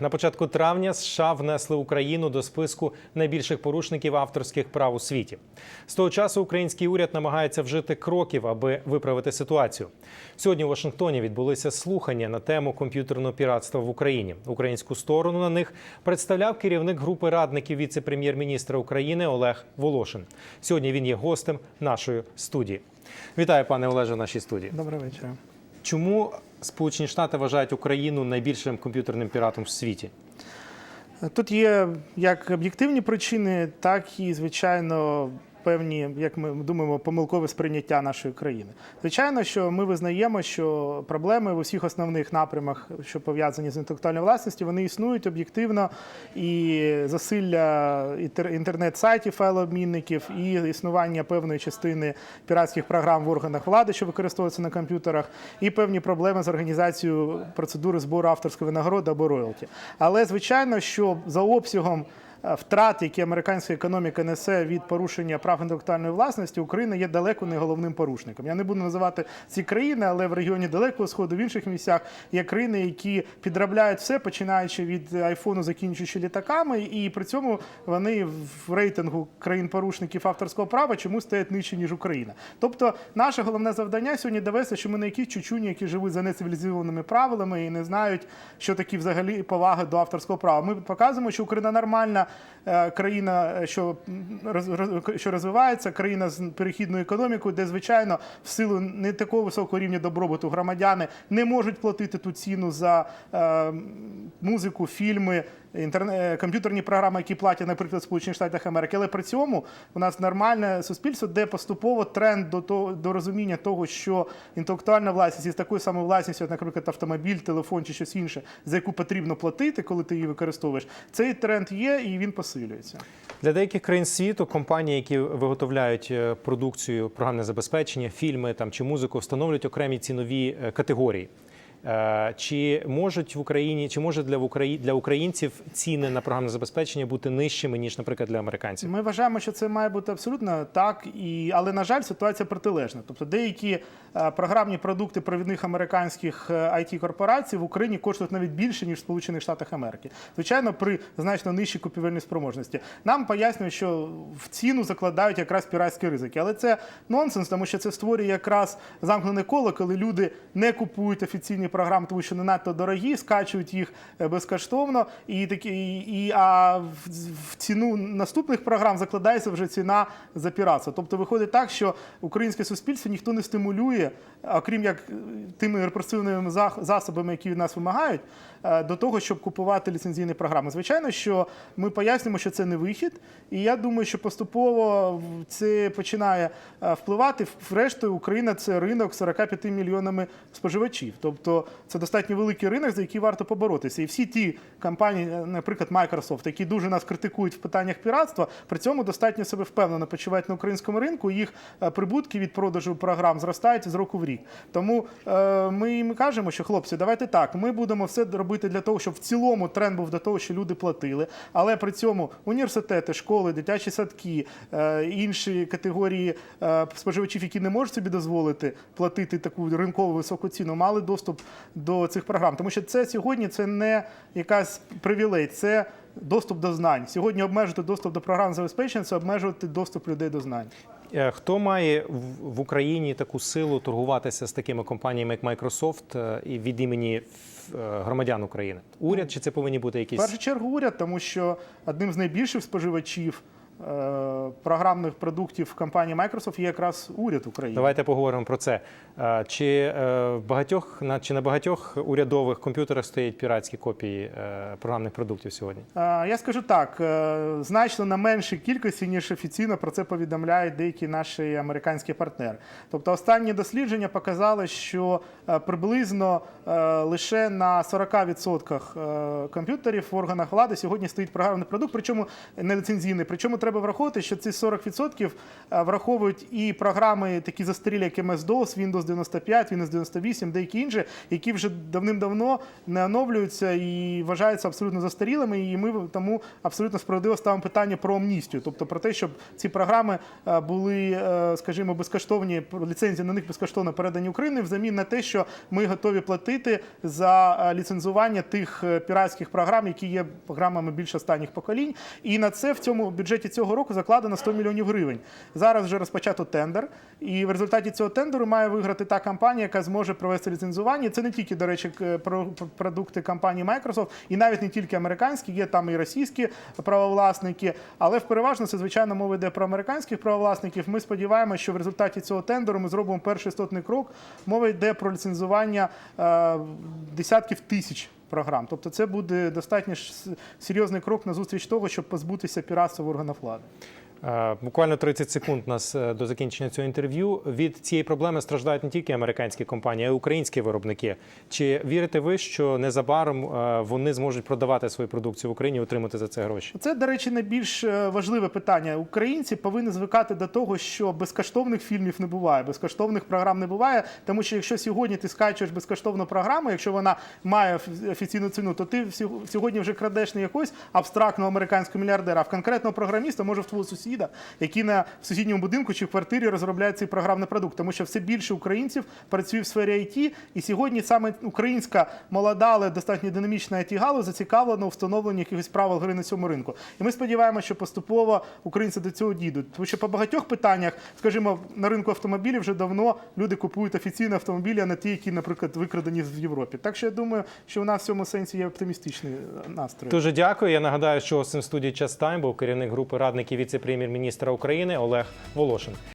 На початку травня США внесли Україну до списку найбільших порушників авторських прав у світі. З того часу український уряд намагається вжити кроків, аби виправити ситуацію. Сьогодні у Вашингтоні відбулися слухання на тему комп'ютерного піратства в Україні. Українську сторону на них представляв керівник групи радників віце-прем'єр-міністра України Олег Волошин. Сьогодні він є гостем нашої студії. Вітаю, пане Олеже, в нашій студії. Добрий вечір. Чому Сполучені Штати вважають Україну найбільшим комп'ютерним піратом в світі? Тут є як об'єктивні причини, так і, звичайно, певні, як ми думаємо, помилкове сприйняття нашої країни. Звичайно, що ми визнаємо, що проблеми в усіх основних напрямах, що пов'язані з інтелектуальною власністю, вони існують об'єктивно, і засилля інтернет-сайтів, файлообмінників, і існування певної частини піратських програм в органах влади, що використовуються на комп'ютерах, і певні проблеми з організацією процедури збору авторської винагороди або роялті. Але звичайно, що за обсягом втрат, які американська економіка несе від порушення прав інтелектуальної власності, Україна є далеко не головним порушником. Я не буду називати ці країни, але в регіоні Далекого Сходу, в інших місцях є країни, які підробляють все, починаючи від айфону, закінчуючи літаками, і при цьому вони в рейтингу країн-порушників авторського права чомусь стоять нижче, ніж Україна. Тобто, наше головне завдання сьогодні довести, що ми не якісь чучуні, які живуть за нецивілізованими правилами і не знають, що такі взагалі поваги до авторського права. Ми показуємо, що Україна нормальна е, країна, е, що, що розвивається, країна з перехідною економікою, де, звичайно, в силу не такого високого рівня добробуту громадяни не можуть платити ту ціну за е, музику, фільми. Інтерне... комп'ютерні програми, які платять, наприклад, в Сполучених Штатах Америки, але при цьому у нас нормальне суспільство, де поступово тренд до того до розуміння того, що інтелектуальна власність із такою самою власністю, як, наприклад, автомобіль, телефон чи щось інше, за яку потрібно платити, коли ти її використовуєш. Цей тренд є і він посилюється. Для деяких країн світу компанії, які виготовляють е, продукцію, програмне забезпечення, фільми там чи музику, встановлюють окремі цінові е, категорії. Е, Чи можуть в Україні, чи може для для українців ціни на програмне забезпечення бути нижчими ніж, наприклад, для американців? Ми вважаємо, що це має бути абсолютно так, і але на жаль, ситуація протилежна. Тобто деякі е, програмні продукти провідних американських it корпорацій в Україні коштують навіть більше ніж в Сполучених Штатах Америки. Звичайно, при значно нижчій купівельній спроможності. Нам пояснюють, що в ціну закладають якраз піратські ризики, але це нонсенс, тому що це створює якраз замкнене коло, коли люди не купують офіційні програми, тому що не надто дорогі, скачують їх е, безкоштовно, і такі і, а в, ціну наступних програм закладається вже ціна за піратство. Тобто виходить так, що українське суспільство ніхто не стимулює, окрім як е, тими репресивними засобами, які від нас вимагають, е, до того, щоб купувати ліцензійні програми. Звичайно, що ми пояснюємо, що це не вихід, і я думаю, що поступово це починає впливати. Врештою, Україна це ринок з 45 мільйонами споживачів. Тобто це достатньо великий ринок, за який варто поборотися. І всі ті компанії, е, наприклад, Microsoft, які дуже нас критикують в питаннях піратства, при цьому достатньо себе впевнено почувають на українському ринку. Їх е, прибутки від продажу програм зростають з року в рік. Тому е, ми їм кажемо, що хлопці, давайте так. Ми будемо все робити для того, щоб в цілому тренд був до того, що люди платили, але при цьому університети, школи, дитячі садки, інші категорії споживачів, які не можуть собі дозволити платити таку ринкову високу ціну, мали доступ до цих програм. Тому що це сьогодні це не якась привілей, це доступ до знань. Сьогодні обмежити доступ до програм забезпечення це обмежувати доступ людей до знань. Е, Хто має в- в Україні таку силу торгуватися з такими компаніями, як Microsoft, е, і від імені е, громадян України? Уряд чи це повинні бути В якісь першу чергу уряд, тому що одним з найбільших споживачів програмних продуктів компанії Microsoft є якраз уряд України. Давайте поговоримо про це. Е, Чи е, в багатьох на чи на багатьох урядових комп'ютерах стоять піратські копії е, програмних продуктів сьогодні? Е, Я скажу так, е, значно на меншій кількості, ніж офіційно про це повідомляють деякі наші американські партнери. Тобто останні дослідження показали, що е, приблизно е, лише на 40% е, комп'ютерів в органах влади сьогодні стоїть програмний продукт, причому не ліцензійний. Причому треба треба враховувати, що ці 40% е, враховують і програми такі застарілі, як MS-DOS, Windows 95, Windows 98, деякі інші, які вже давним-давно не оновлюються і вважаються абсолютно застарілими. І ми тому абсолютно справедливо ставимо питання про амністію, тобто про те, щоб ці програми е, були, е, скажімо, безкоштовні, ліцензії на них безкоштовно передані Україні, взамін на те, що ми готові платити за ліцензування тих піратських програм, які є програмами більш останніх поколінь. І на це в цьому бюджеті цього року закладено 100 мільйонів гривень. Зараз вже розпочато тендер, і в результаті цього тендеру має виграти та компанія, яка зможе провести ліцензування. Це не тільки, до речі, про- про- продукти компанії Microsoft, і навіть не тільки американські, є там і російські правовласники. Але в переважно це звичайно мова йде про американських правовласників. Ми сподіваємося, що в результаті цього тендеру ми зробимо перший істотний крок. Мова йде про ліцензування е, десятків тисяч. Програм, тобто це буде достатньо серйозний крок на зустріч того, щоб позбутися піратства в органах влади. Е, Буквально 30 секунд нас е, до закінчення цього інтерв'ю. Від цієї проблеми страждають не тільки американські компанії, а й українські виробники. Чи вірите ви, що незабаром е, вони зможуть продавати свою продукцію в Україні і отримати за це гроші? Це, до речі, найбільш важливе питання. Українці повинні звикати до того, що безкоштовних фільмів не буває, безкоштовних програм не буває. Тому що якщо сьогодні ти скачуєш безкоштовну програму, якщо вона має офі- офіційну ціну, то ти сьогодні вже крадеш не якогось абстрактного американського мільярдера, а в конкретного програміста, може в твого сусіда, який на в сусідньому будинку чи в квартирі розробляє цей програмний продукт. Тому що все більше українців працює в сфері IT, і сьогодні саме українська молода, але достатньо динамічна it галузь зацікавлена у встановленні якихось правил гри на цьому ринку. І ми сподіваємося, що поступово українці до цього дійдуть. Тому що по багатьох питаннях, скажімо, на ринку автомобілів вже давно люди купують офіційні автомобілі, а не ті, які, наприклад, викрадені в Європі. Так що я думаю, що у нас в цьому сенсі є оптимістичний настрій. Дуже дякую. Я нагадаю, що гостем студії Час Тайм був керівник групи радників віце-прем'єр-міністра України Олег Волошин.